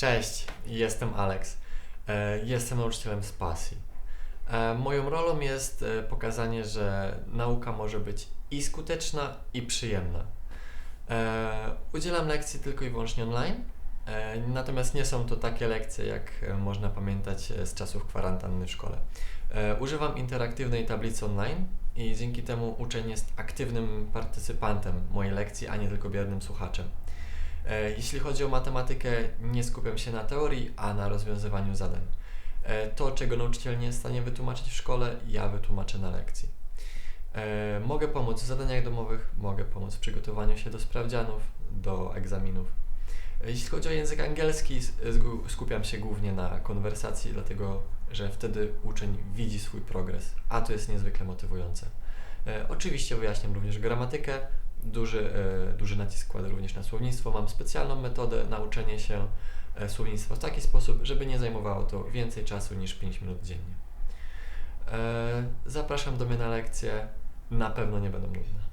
Cześć, jestem Alex. E, Jestem nauczycielem z pasji. E, Moją rolą jest e, pokazanie, że nauka może być i skuteczna, i przyjemna. Udzielam lekcji tylko i wyłącznie online, natomiast nie są to takie lekcje, jak można pamiętać z czasów kwarantanny w szkole. Używam interaktywnej tablicy online i dzięki temu uczeń jest aktywnym partycypantem mojej lekcji, a nie tylko biernym słuchaczem. E, Jeśli chodzi o matematykę, nie skupiam się na teorii, a na rozwiązywaniu zadań. E, To, czego nauczyciel nie jest w stanie wytłumaczyć w szkole, ja wytłumaczę na lekcji. E, Mogę pomóc w zadaniach domowych, mogę pomóc w przygotowaniu się do sprawdzianów, do egzaminów. Jeśli chodzi o język angielski, skupiam się głównie na konwersacji, dlatego że wtedy uczeń widzi swój progres, a to jest niezwykle motywujące. Oczywiście wyjaśniam również gramatykę, duży, e, duży nacisk kładę również na słownictwo. Mam specjalną metodę na uczenie się e, słownictwa w taki sposób, żeby nie zajmowało to więcej czasu niż 5 minut dziennie. E, Zapraszam do mnie na lekcje, na pewno nie będą nudne.